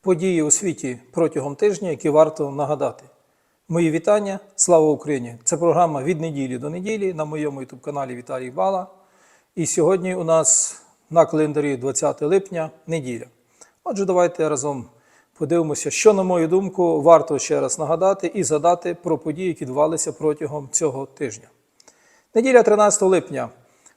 події у світі протягом тижня, які варто нагадати. Мої вітання, слава Україні! Це програма від неділі до неділі на моєму youtube каналі Віталій Бала. І сьогодні у нас на календарі 20 липня неділя. Отже, давайте разом подивимося, що, на мою думку, варто ще раз нагадати і згадати про події, які відбувалися протягом цього тижня. Неділя 13 липня.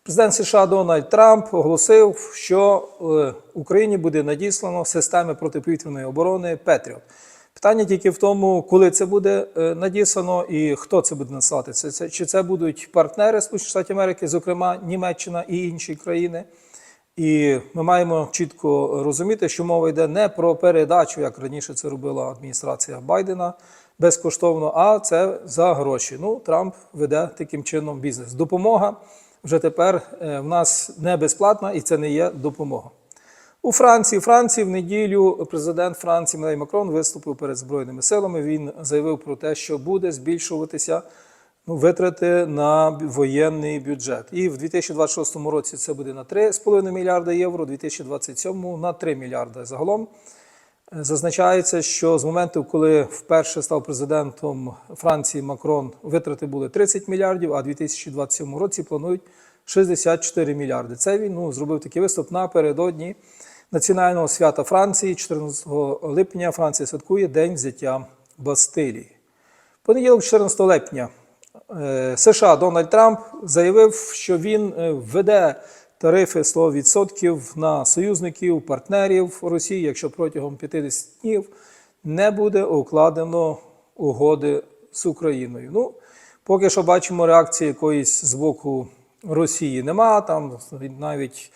Президент США Дональд Трамп оголосив, що е, Україні буде надіслано системи протиповітряної оборони Петріот. Питання тільки в тому, коли це буде е, надіслано і хто це буде надсилати. Це, чи це будуть партнери Сполучених Штатів Америки, зокрема Німеччина і інші країни. І ми маємо чітко розуміти, що мова йде не про передачу, як раніше це робила адміністрація Байдена безкоштовно, а це за гроші. Ну, Трамп веде таким чином бізнес. Допомога вже тепер е, в нас не безплатна і це не є допомога. У Франції, Франції в неділю президент Франції Мелей Макрон виступив перед Збройними силами. Він заявив про те, що буде збільшуватися ну, витрати на воєнний бюджет. І в 2026 році це буде на 3,5 мільярда євро, у 2027 на 3 мільярди. Загалом зазначається, що з моменту, коли вперше став президентом Франції Макрон, витрати були 30 мільярдів, а у 2027 році планують 64 мільярди. Це він ну, зробив такий виступ напередодні національного свята Франції. 14 липня Франція святкує День взяття Бастилії. Понеділок, 14 липня, е, США Дональд Трамп заявив, що він е, введе тарифи 100% на союзників, партнерів Росії, якщо протягом 50 днів не буде укладено угоди з Україною. Ну, поки що бачимо реакції якоїсь з боку Росії нема. Там навіть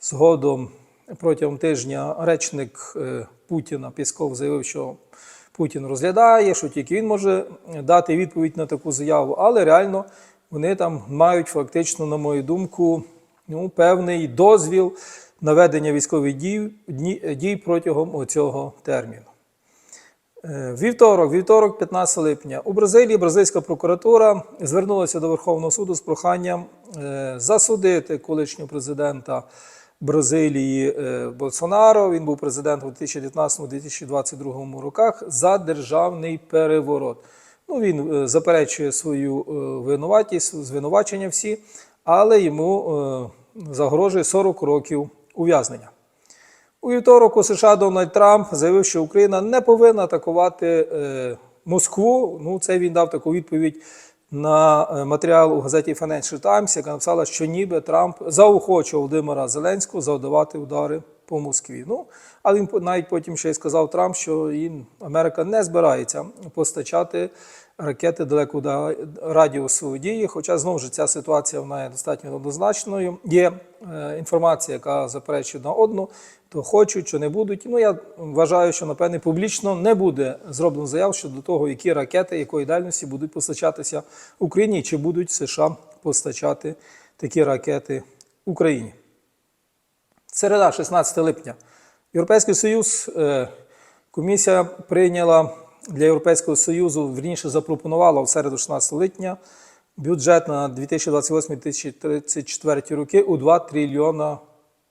згодом протягом тижня речник е, Путіна Пісков заявив, що Путін розглядає, що тільки він може дати відповідь на таку заяву, але реально вони там мають фактично, на мою думку, ну, певний дозвіл на ведення військових дій, дій протягом цього терміну. Е, Вівторок, вівторок, 15 липня. У Бразилії бразильська прокуратура звернулася до Верховного суду з проханням е, засудити колишнього президента Бразилії е, Болсонаро. Він був президентом у 2019-2022 роках за державний переворот. Ну, він заперечує свою винуватість, звинувачення всі, але йому е, загрожує 40 років ув'язнення. У вівторок у США Дональд Трамп заявив, що Україна не повинна атакувати е, Москву. Ну, це він дав таку відповідь на е, матеріал у газеті Financial Times, яка написала, що ніби Трамп заохочував Володимира Зеленського завдавати удари по Москві. Ну, але він навіть потім ще й сказав Трамп, що Америка не збирається постачати ракети далекого радіусу дії. Хоча знову ж ця ситуація вона є достатньо однозначною. Є е, інформація, яка заперечує на одну, то хочуть, що не будуть. Ну я вважаю, що напевне публічно не буде зроблено заяв щодо того, які ракети, якої дальності будуть постачатися Україні, чи будуть США постачати такі ракети Україні. Середа, 16 липня. Європейський Союз, е, комісія прийняла для Європейського Союзу, вірніше запропонувала в середу 16 липня бюджет на 2028-2034 роки у 2 трильйона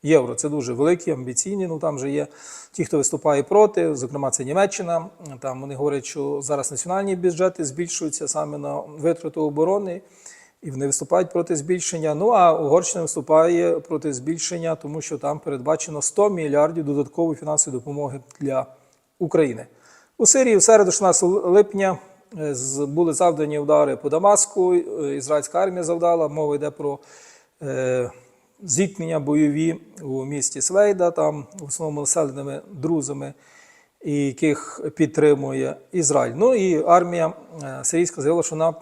євро. Це дуже великі, амбіційні. Ну там же є ті, хто виступає проти, зокрема, це Німеччина. Там вони говорять, що зараз національні бюджети збільшуються саме на витрату оборони. І вони виступають проти збільшення. Ну а Угорщина виступає проти збільшення, тому що там передбачено 100 мільярдів додаткової фінансової допомоги для України. У Сирії в середу, 16 липня, е, були завдані удари по Дамаску. е, Ізраїльська армія завдала. Мова йде про е, зіткнення бойові у місті Свейда, там в основному населеними друзами, яких підтримує Ізраїль. Ну і армія сирійська заявила, що вона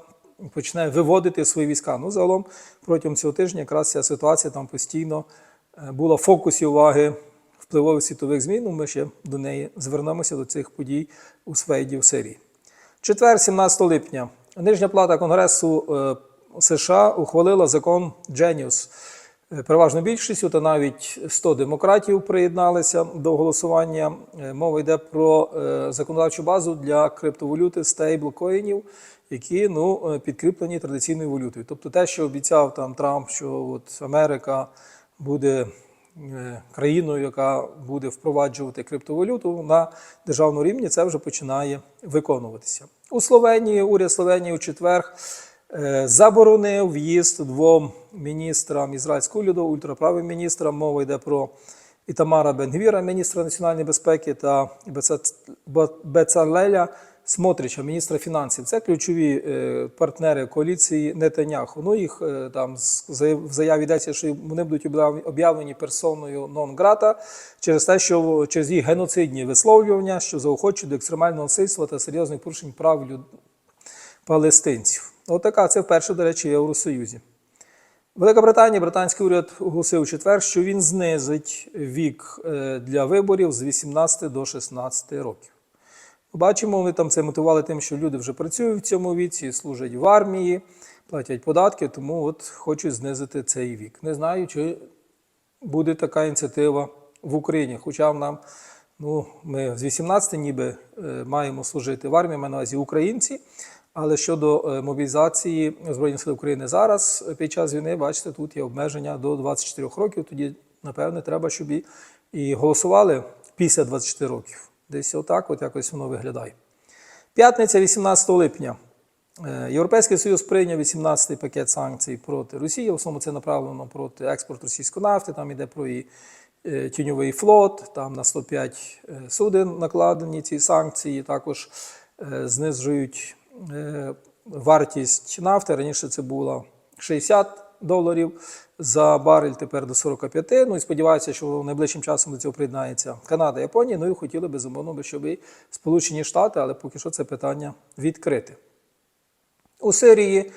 почне виводити свої війська. Ну, загалом протягом цього тижня якраз ця ситуація там постійно була в фокусі уваги впливових світових змін. Ми ще до неї звернемося до цих подій у Свейді в Сирії. Четвер, 17 липня, нижня плата Конгресу е, США ухвалила закон Дженіус. Переважно більшістю, та навіть 100 демократів приєдналися до голосування. Е, Мова йде про е, законодавчу базу для криптовалюти стейблкоїнів, які ну, підкріплені традиційною валютою. Тобто те, що обіцяв там Трамп, що от Америка буде країною, яка буде впроваджувати криптовалюту на державному рівні, це вже починає виконуватися. У Словенії уряд Словенії у четвер е, заборонив в'їзд двом міністрам ізраїльського уряду, ультраправим міністрам. Мова йде про Ітамара Бенгвіра, міністра національної безпеки, та Беца- Бецалеля Смотрича, міністра фінансів. Це ключові е, партнери коаліції Нетаняху. Ну їх е, там в заяві йдеться, що вони будуть об'явлені персоною нон грата через те, що через їх геноцидні висловлювання, що заохочують до екстремального насильства та серйозних порушень прав люд... палестинців. Отака це вперше, до речі, в Євросоюзі. Велика Британія, британський уряд оголосив у четвер, що він знизить вік е, для виборів з 18 до 16 років. Бачимо, вони там це мотивували тим, що люди вже працюють в цьому віці, служать в армії, платять податки, тому от хочуть знизити цей вік. Не знаю, чи буде така ініціатива в Україні. Хоча нам, ну, ми з 18 ніби е, маємо служити в армії, маю на увазі українці. Але щодо е, мобілізації Збройних сил України зараз, е, під час війни, бачите, тут є обмеження до 24 років. Тоді, напевне, треба, щоб і голосували після 24 років. Десь отак, от якось воно виглядає. П'ятниця, 18 липня. Е, Європейський Союз прийняв 18-й пакет санкцій проти Росії. В основному це направлено проти експорту російської нафти. Там йде про її е, тіньовий флот, там на 105 е, суден накладені ці санкції. Також знижують вартість нафти. Раніше це було 60 доларів за барель, тепер до 45. Ну і сподіваюся, що найближчим часом до цього приєднається Канада, Японія. Ну і хотіли безумовно, би, щоб і Сполучені Штати, але поки що це питання відкрите. У Сирії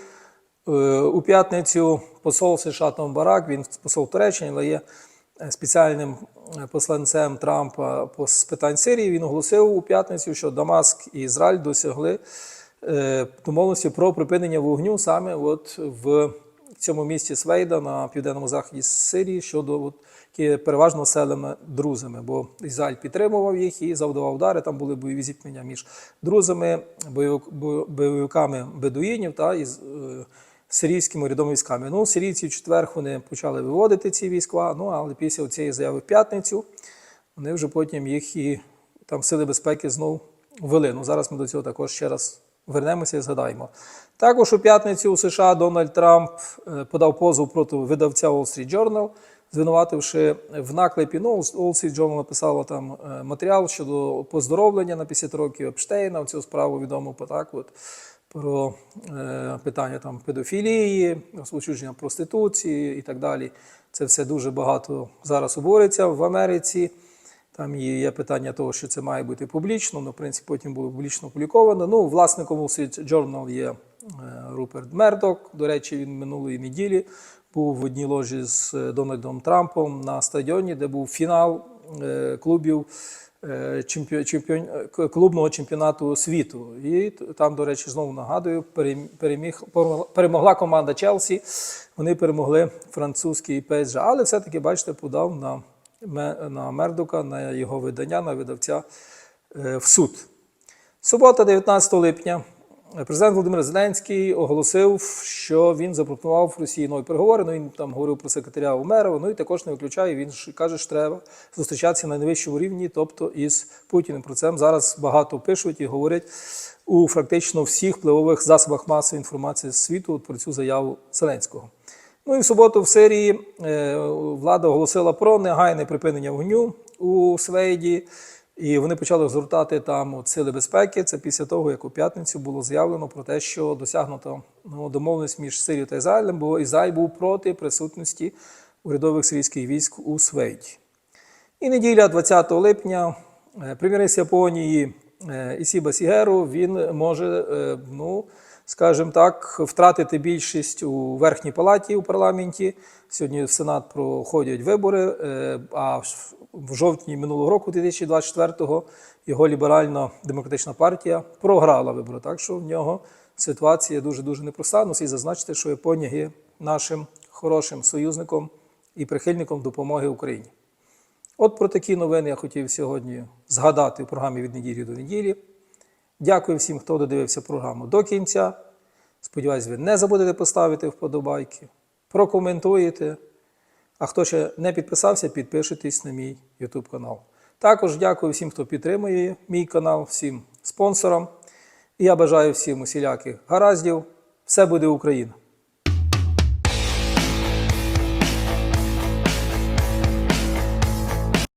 е, у п'ятницю посол США Том Барак, він посол Туреччини, але є е, спеціальним е, посланцем Трампа з питань Сирії. Він оголосив у п'ятницю, що Дамаск і Ізраїль досягли домовленості про припинення вогню саме от в цьому місті Свейда на південному заході Сирії щодо які переважно населеними друзами, бо Ізраїль підтримував їх і завдавав удари. Там були бойові зіткнення між друзами, бойовиками бедуїнів та із е, сирійськими рядовими військами. Ну, сирійці в четвер вони почали виводити ці війська. Ну але після цієї заяви в п'ятницю вони вже потім їх і там сили безпеки знов ввели. Ну зараз ми до цього також ще раз вернемося і згадаємо. Також у п'ятницю у США Дональд Трамп е, подав позов проти видавця Wall Street Journal, звинувативши в наклепі. Ну, Wall Street Journal написало там е, матеріал щодо поздоровлення на 50 років Епштейна. Цю справу відомо так от про е, питання там педофілії, розповсюдження проституції і так далі. Це все дуже багато зараз обговорюється в Америці. Там є, питання того, що це має бути публічно, але в принципі потім було публічно опубліковано. Ну, власником Wall Street Journal є е, Руперт Мердок. До речі, він минулої неділі був в одній ложі з е, Дональдом Трампом на стадіоні, де був фінал е, клубів чемпіон, чемпіон, клубного чемпіонату світу. І там, до речі, знову нагадую, перем- переміг, перемогла команда Челсі. Вони перемогли французький ПСЖ. Але все-таки, бачите, подав на, на Мердока, на його видання, на видавця е, в суд. Субота, 19 липня, президент Володимир Зеленський оголосив, що він запропонував Росії нові переговори. Ну він там говорив про секретаря Умерова. Ну і також не виключає. Він каже, що треба зустрічатися на найвищому рівні, тобто із Путіним. Про це зараз багато пишуть і говорять у фактично всіх впливових засобах масової інформації світу про цю заяву Зеленського. Ну і в суботу в Сирії е, влада оголосила про негайне припинення вогню у Свейді. І вони почали розгортати там от сили безпеки. Це після того, як у п'ятницю було заявлено про те, що досягнуто ну, домовленість між Сирією та Ізраїлем, бо Ізраїль був проти присутності урядових сирійських військ у Свейді. І неділя, 20 липня, е, прем'єр Японії е, Ісіба Сігеру він може, ну, скажімо так, втратити більшість у верхній палаті у парламенті. Сьогодні в Сенат проходять вибори, е, а в- жовтні минулого року, 2024-го, його ліберально-демократична партія програла вибори. Так що в нього ситуація дуже-дуже непроста. Ну, слід зазначити, що Японія є нашим хорошим союзником і прихильником допомоги Україні. От про такі новини я хотів сьогодні згадати у програмі від неділі до неділі. Дякую всім, хто додивився програму до кінця. Сподіваюсь, ви не забудете поставити вподобайки, прокоментуєте. А хто ще не підписався, підпишитесь на мій YouTube канал. Також дякую всім, хто підтримує мій канал, всім спонсорам. І я бажаю всім усіляких гараздів. Все буде Україна!